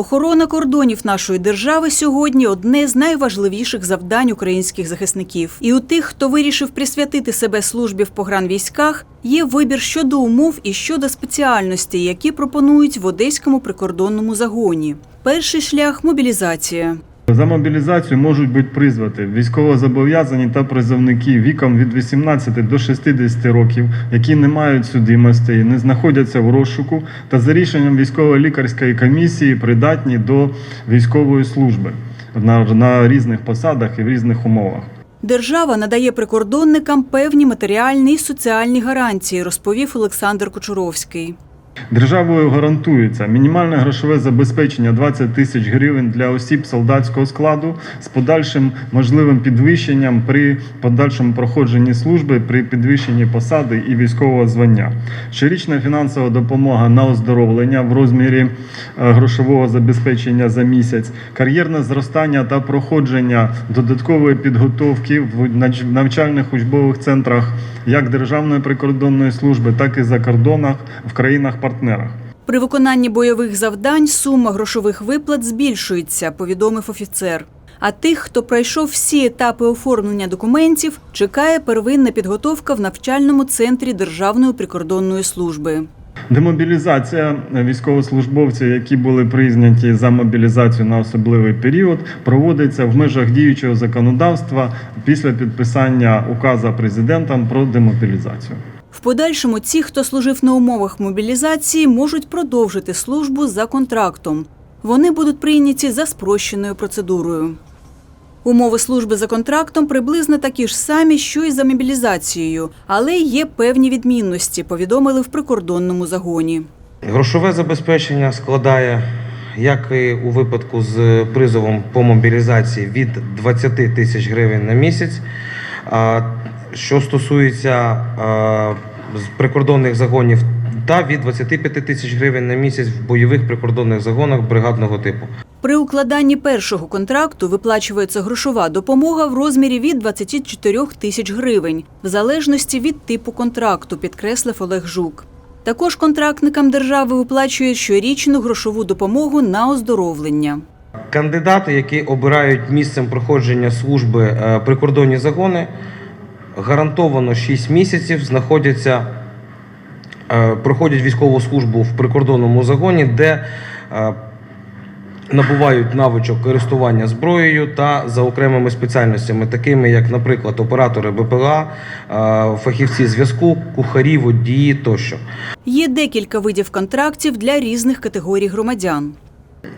Охорона кордонів нашої держави сьогодні одне з найважливіших завдань українських захисників. І у тих, хто вирішив присвятити себе службі в погранвійськах, є вибір щодо умов і щодо спеціальності, які пропонують в одеському прикордонному загоні. Перший шлях мобілізація. За мобілізацію можуть бути призвати військовозобов'язані та призовники віком від 18 до 60 років, які не мають судимостей, не знаходяться в розшуку та за рішенням військово-лікарської комісії придатні до військової служби на, на різних посадах і в різних умовах. Держава надає прикордонникам певні матеріальні і соціальні гарантії, розповів Олександр Кочуровський. Державою гарантується мінімальне грошове забезпечення 20 тисяч гривень для осіб солдатського складу з подальшим можливим підвищенням при подальшому проходженні служби при підвищенні посади і військового звання. Щорічна фінансова допомога на оздоровлення в розмірі е, грошового забезпечення за місяць, кар'єрне зростання та проходження додаткової підготовки в навчальних учбових центрах як Державної прикордонної служби, так і за кордонах в країнах-партнерах. При виконанні бойових завдань сума грошових виплат збільшується, повідомив офіцер. А тих, хто пройшов всі етапи оформлення документів, чекає первинна підготовка в навчальному центрі Державної прикордонної служби. Демобілізація військовослужбовців, які були признаті за мобілізацію на особливий період, проводиться в межах діючого законодавства після підписання указа президентом про демобілізацію. В подальшому ті, хто служив на умовах мобілізації, можуть продовжити службу за контрактом. Вони будуть прийняті за спрощеною процедурою. Умови служби за контрактом приблизно такі ж самі, що й за мобілізацією, але є певні відмінності, повідомили в прикордонному загоні. Грошове забезпечення складає, як і у випадку з призовом по мобілізації, від 20 тисяч гривень на місяць. Що стосується а, прикордонних загонів, та від 25 тисяч гривень на місяць в бойових прикордонних загонах бригадного типу. При укладанні першого контракту виплачується грошова допомога в розмірі від 24 тисяч гривень, в залежності від типу контракту, підкреслив Олег Жук. Також контрактникам держави виплачують щорічну грошову допомогу на оздоровлення. Кандидати, які обирають місцем проходження служби е, прикордонні загони, гарантовано 6 місяців знаходяться, е, проходять військову службу в прикордонному загоні, де е, набувають навичок користування зброєю та за окремими спеціальностями, такими як, наприклад, оператори БПЛА, е, фахівці зв'язку, кухарі, водії тощо. Є декілька видів контрактів для різних категорій громадян.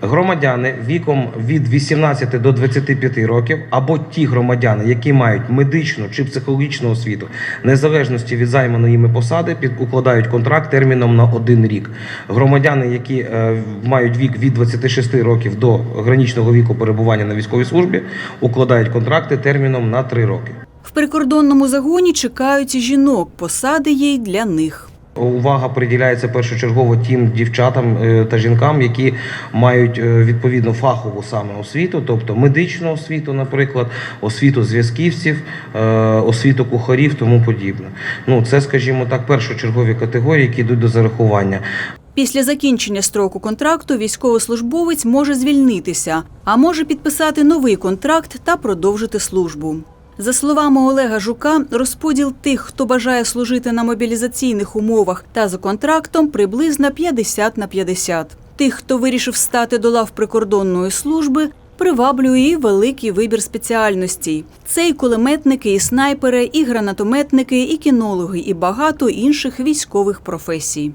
Громадяни віком від 18 до 25 років або ті громадяни, які мають медичну чи психологічну освіту, незалежності від займаної ними посади, під укладають контракт терміном на один рік. Громадяни, які е, мають вік від 26 років до граничного віку перебування на військовій службі, укладають контракти терміном на 3 роки. В прикордонному загоні чекають жінок, посади є й для них. Увага приділяється першочергово тим дівчатам е, та жінкам, які мають е, відповідно фахову саме освіту, тобто медичну освіту, наприклад, освіту зв'язківців, е, освіту кухарів, тому подібне. Ну це, скажімо так, першочергові категорії, які йдуть до зарахування. Після закінчення строку контракту військовослужбовець може звільнитися, а може підписати новий контракт та продовжити службу. За словами Олега Жука, розподіл тих, хто бажає служити на мобілізаційних умовах та за контрактом, приблизно 50 на 50. Тих, хто вирішив стати до лав прикордонної служби, приваблює і великий вибір спеціальностей. Це і кулеметники, і снайпери, і гранатометники, і кінологи, і багато інших військових професій.